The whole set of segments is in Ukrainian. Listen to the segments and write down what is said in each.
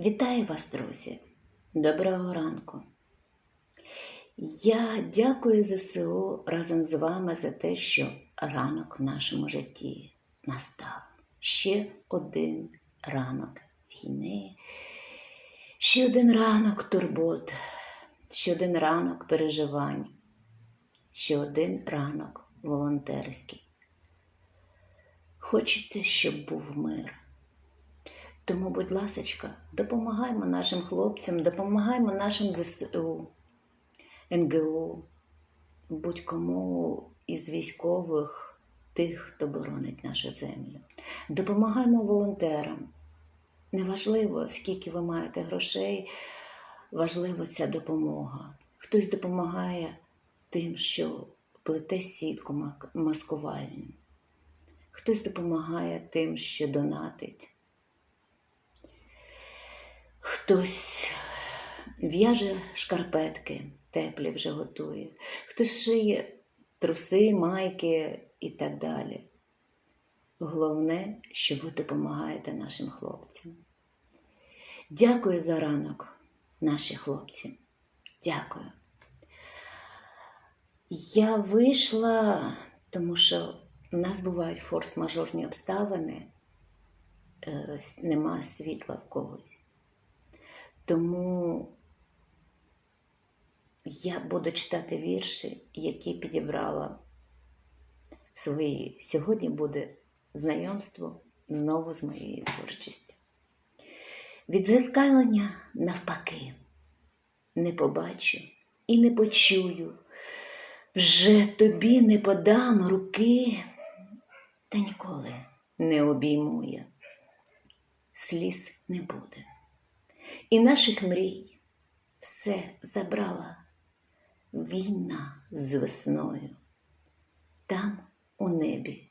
Вітаю вас, друзі! Доброго ранку! Я дякую ЗСУ разом з вами за те, що ранок в нашому житті настав. Ще один ранок війни, ще один ранок турбот, ще один ранок переживань, ще один ранок волонтерський. Хочеться, щоб був мир. Тому, будь ласочка, допомагаймо нашим хлопцям, допомагаймо нашим ЗСУ, НГО, будь-кому із військових, тих, хто боронить нашу землю. Допомагаймо волонтерам. Неважливо, скільки ви маєте грошей, важлива ця допомога. Хтось допомагає тим, що плете сітку маскувальню. Хтось допомагає тим, що донатить. Хтось в'яже шкарпетки, теплі вже готує, хтось шиє труси, майки і так далі. Головне, що ви допомагаєте нашим хлопцям. Дякую за ранок, наші хлопці. Дякую. Я вийшла, тому що в нас бувають форс-мажорні обставини, е, нема світла в когось. Тому я буду читати вірші, які підібрала свої. Сьогодні буде знайомство знову з моєю творчістю. Відзеркалення навпаки, не побачу і не почую. Вже тобі не подам руки, та ніколи не обійму я. Сліз не буде. І наших мрій все забрала війна з весною. Там у небі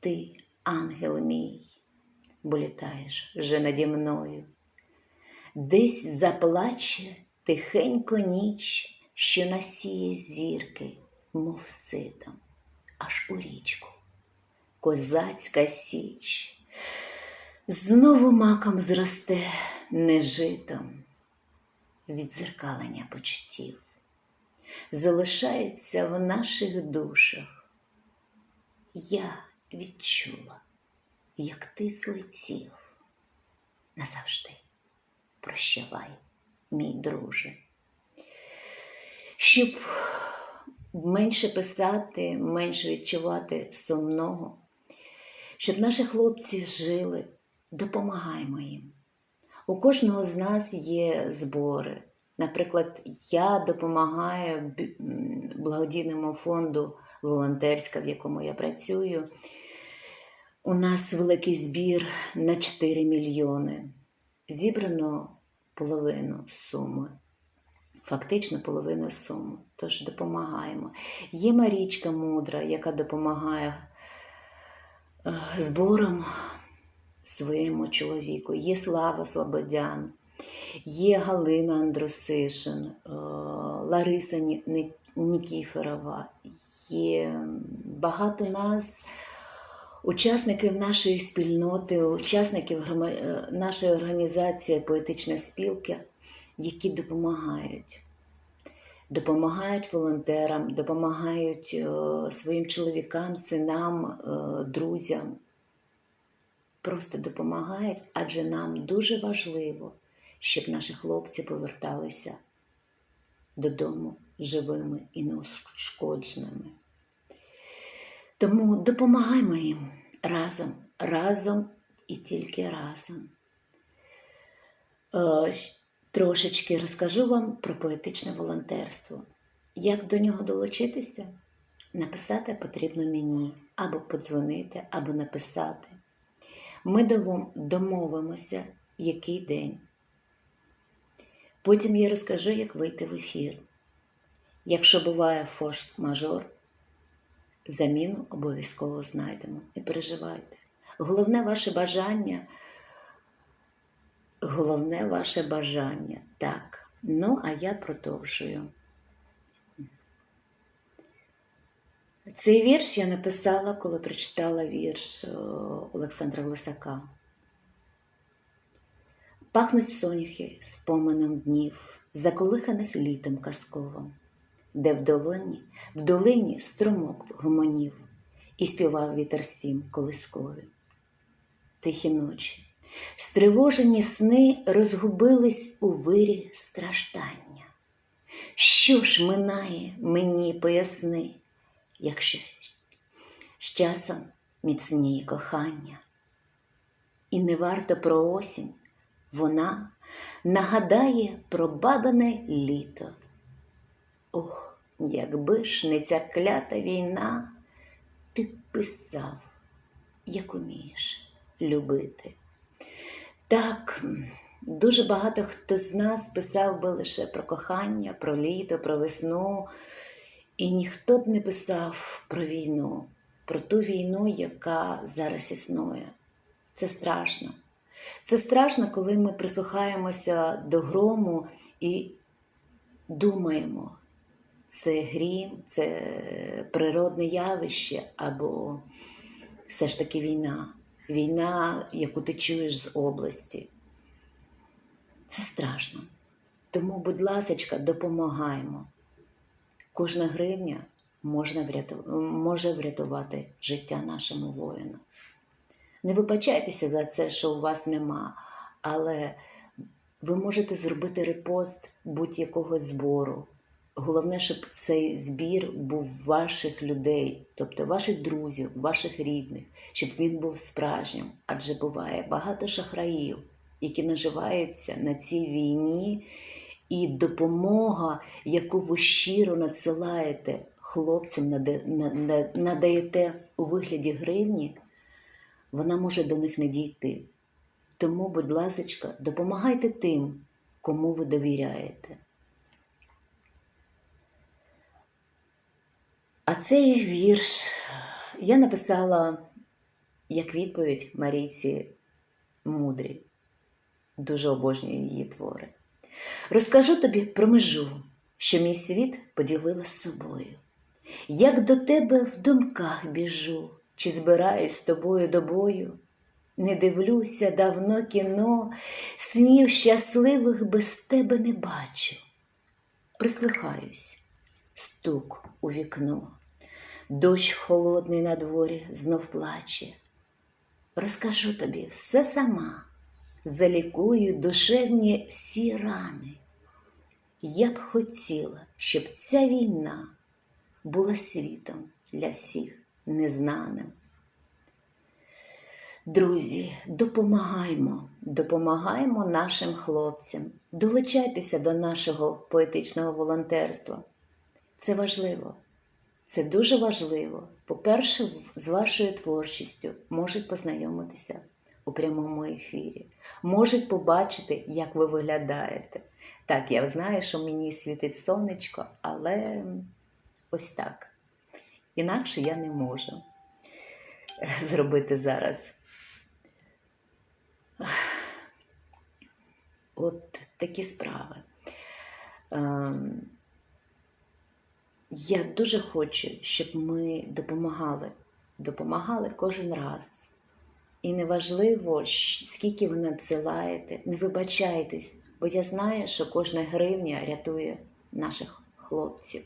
ти, ангел мій, бо літаєш вже наді мною. Десь заплаче тихенько ніч, що насіє зірки, мов ситом, аж у річку. Козацька січ знову маком зросте не житом, відзеркалення почуттів, залишається в наших душах. Я відчула, як ти злетів назавжди. Прощавай, мій друже. Щоб менше писати, менше відчувати сумного, щоб наші хлопці жили, допомагаємо їм. У кожного з нас є збори. Наприклад, я допомагаю благодійному фонду волонтерська, в якому я працюю. У нас великий збір на 4 мільйони. Зібрано половину суми. Фактично половину суми. Тож допомагаємо. Є Марічка Мудра, яка допомагає е, збором своєму чоловіку. Є Слава Слободян, є Галина Андрусишин, е, Лариса Ні- Ні- є багато нас, учасників нашої спільноти, учасників е, нашої організації Поетична спілка, які допомагають. Допомагають волонтерам, допомагають е, своїм чоловікам, синам, друзям просто допомагають, адже нам дуже важливо, щоб наші хлопці поверталися додому живими і неушкодженими. Тому допомагаймо їм разом, разом і тільки разом. Е, Трошечки розкажу вам про поетичне волонтерство. Як до нього долучитися? Написати потрібно мені, або подзвонити, або написати. Ми домовимося, який день. Потім я розкажу, як вийти в ефір. Якщо буває форс-мажор, заміну обов'язково знайдемо. Не переживайте. Головне ваше бажання. Головне ваше бажання. Так. Ну, а я продовжую. Цей вірш я написала, коли прочитала вірш е, Олександра Лисака. Пахнуть соняхи споменом днів, заколиханих літом казковим, де в долині, в долині струмок гомонів і співав вітер сім колискові. Тихі ночі, стривожені сни розгубились у вирі страждання. Що ж минає мені поясни, якщо з часом міцніє кохання? І не варто про осінь, вона нагадає про бабине літо. Ох, якби ж не ця клята війна, ти писав, як умієш любити. Так, дуже багато хто з нас писав би лише про кохання, про літо, про весну, і ніхто б не писав про війну, про ту війну, яка зараз існує. Це страшно. Це страшно, коли ми прислухаємося до грому і думаємо, це грім, це природне явище, або все ж таки війна. Війна, яку ти чуєш з області. Це страшно. Тому, будь ласка, допомагаємо. Кожна гривня може врятувати життя нашому воїну. Не вибачайтеся за це, що у вас нема, але ви можете зробити репост будь-якого збору. Головне, щоб цей збір був ваших людей, тобто ваших друзів, ваших рідних, щоб він був справжнім. Адже буває багато шахраїв, які наживаються на цій війні, і допомога, яку ви щиро надсилаєте хлопцям, надаєте у вигляді гривні, вона може до них не дійти. Тому, будь ласка, допомагайте тим, кому ви довіряєте. А цей вірш я написала як відповідь Марійці Мудрі. Дуже обожнюю її твори. Розкажу тобі про межу, що мій світ поділила з собою. Як до тебе в думках біжу, чи збираюсь з тобою до бою? Не дивлюся давно кіно, снів щасливих без тебе не бачу. Прислухаюсь, стук у вікно, дощ холодний на дворі знов плаче. Розкажу тобі все сама, залікую душевні всі рани. Я б хотіла, щоб ця війна була світом для всіх незнаним. Друзі, допомагаймо, допомагаймо нашим хлопцям, долучайтеся до нашого поетичного волонтерства. Це важливо, це дуже важливо. По-перше, з вашою творчістю можуть познайомитися у прямому ефірі, можуть побачити, як ви виглядаєте. Так, я знаю, що мені світить сонечко, але ось так. Інакше я не можу зробити зараз. От такі справи. Ем, я дуже хочу, щоб ми допомагали, допомагали кожен раз. І неважливо, скільки ви надсилаєте, не вибачайтесь, бо я знаю, що кожна гривня рятує наших хлопців.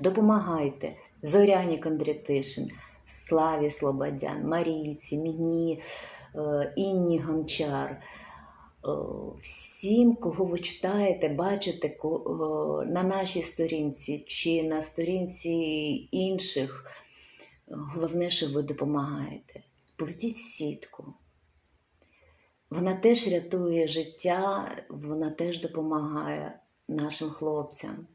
Допомагайте Зоряні Кондратишин, Славі Слободян, Марійці, мені, е, Інні Гончар. Е, всім, кого ви читаєте, бачите е, на нашій сторінці чи на сторінці інших, головне, що ви допомагаєте. Плетіть сітку. Вона теж рятує життя, вона теж допомагає нашим хлопцям.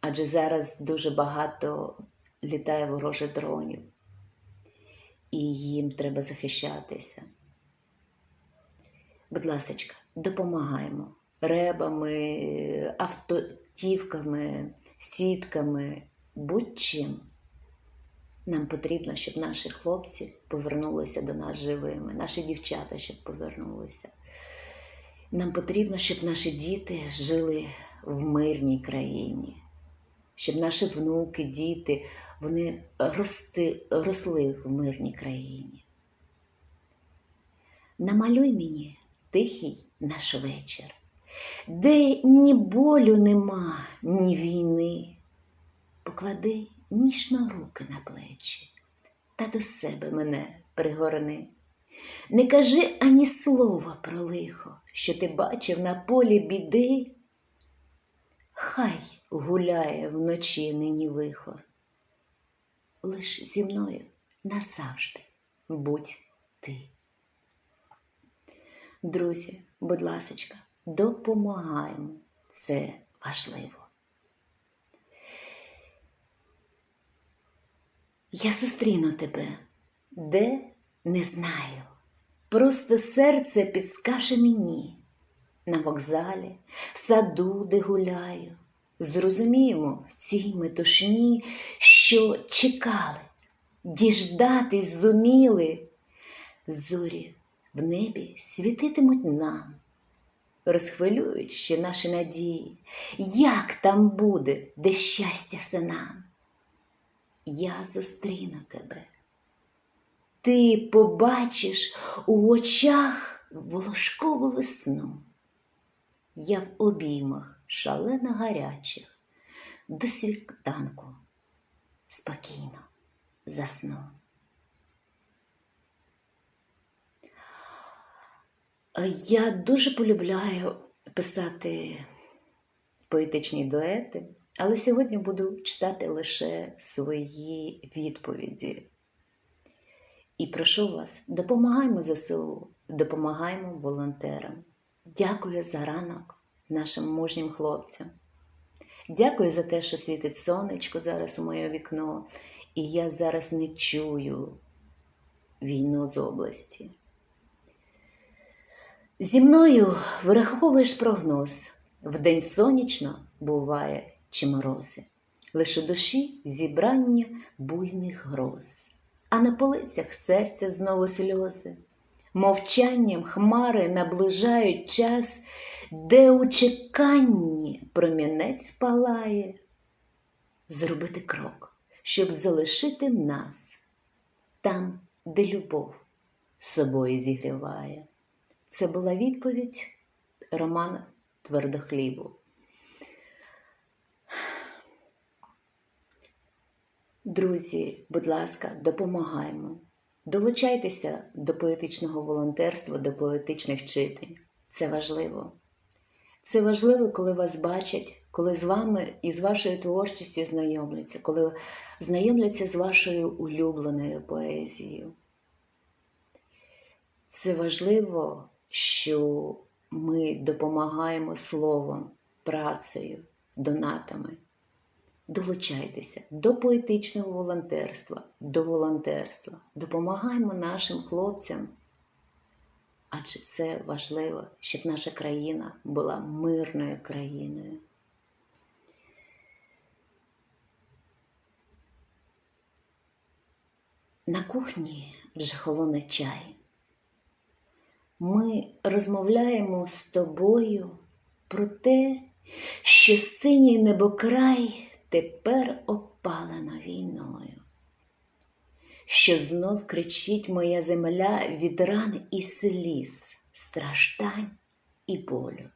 Адже зараз дуже багато літає ворожих дронів, і їм треба захищатися. Будь ласка, допомагаємо ребами, автотівками, сітками, будь-чим. Нам потрібно, щоб наші хлопці повернулися до нас живими, наші дівчата, щоб повернулися. Нам потрібно, щоб наші діти жили в мирній країні, щоб наші внуки, діти вони рости, росли в мирній країні. Намалюй мені тихий наш вечір, де ні болю нема, ні війни. Поклади ніжно руки на плечі та до себе мене пригорни. Не кажи ані слова про лихо, що ти бачив на полі біди. Хай гуляє вночі нині вихор. Лиш зі мною назавжди будь ти. Друзі, будь ласочка, допомагаємо. Це важливо. Я зустріну тебе, де не знаю. Просто серце підскаже мені на вокзалі, в саду, де гуляю. Зрозуміємо в цій метушні, що чекали, діждатись зуміли. Зорі в небі світитимуть нам, розхвилюють ще наші надії, як там буде, де щастя все нам. Я зустріну тебе. Ти побачиш у очах волошкову весну. Я в обіймах шалено гарячих, до світанку спокійно засну. Я дуже полюбляю писати поетичні дуети, але сьогодні буду читати лише свої відповіді. І прошу вас, допомагаймо ЗСУ, допомагаймо волонтерам. Дякую за ранок нашим мужнім хлопцям. Дякую за те, що світить сонечко зараз у моє вікно, і я зараз не чую війну з області. Зі мною вираховуєш прогноз. Вдень сонячно буває чи морози, лише душі зібрання буйних гроз, а на полицях серця знову сльози. Мовчанням хмари наближають час, де у чеканні промінець палає. Зробити крок, щоб залишити нас там, де любов собою зігріває. Це була відповідь Романа Твердохлібу. Друзі, будь ласка, допомагаємо. Долучайтеся до поетичного волонтерства, до поетичних читань. Це важливо. Це важливо, коли вас бачать, коли з вами і з вашою творчістю знайомляться, коли знайомляться з вашою улюбленою поезією. Це важливо, що ми допомагаємо словом, працею, донатами. Долучайтеся до поетичного волонтерства, до волонтерства. Допомагаємо нашим хлопцям. Адже це важливо, щоб наша країна була мирною країною. На кухні вже холоне чай. Ми розмовляємо з тобою про те, що синій небокрай тепер опалено війною, що знов кричить моя земля від ран і сліз, страждань і болю.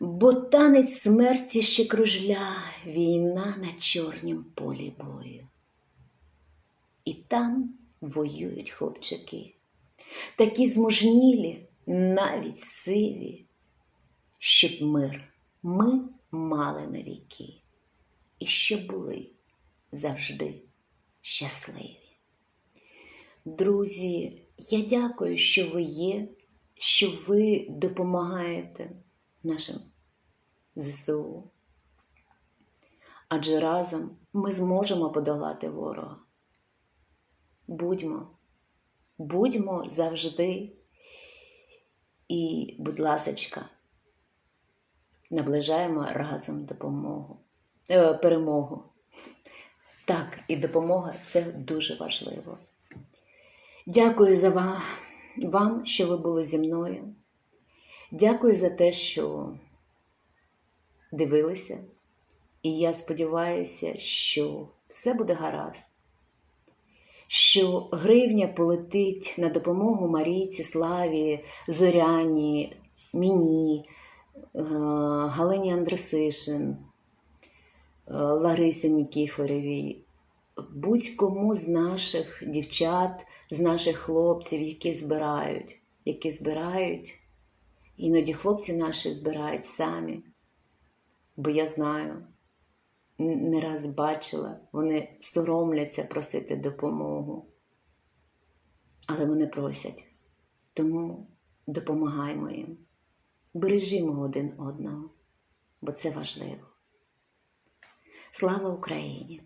Бо танець смерті ще кружля війна на чорнім полі бою. І там воюють хлопчаки, такі змужнілі, навіть сиві, щоб мир ми мали на віки і щоб були завжди щасливі. Друзі, я дякую, що ви є, що ви допомагаєте нашим ЗСУ. Адже разом ми зможемо подолати ворога. Будьмо, будьмо завжди і, будь ласочка, наближаємо разом допомогу. Е, перемогу. Так, і допомога це дуже важливо. Дякую за вам, що ви були зі мною. Дякую за те, що дивилися. І я сподіваюся, що все буде гаразд, що гривня полетить на допомогу Марійці, Славі, Зоряні, мені, е, Галині Андресишин, Ларисі Нікіфоревій, будь-кому з наших дівчат, з наших хлопців, які збирають, які збирають. Іноді хлопці наші збирають самі, бо я знаю, не раз бачила, вони соромляться просити допомогу, але вони просять. Тому допомагаймо їм, бережімо один одного, бо це важливо. Слава Україні!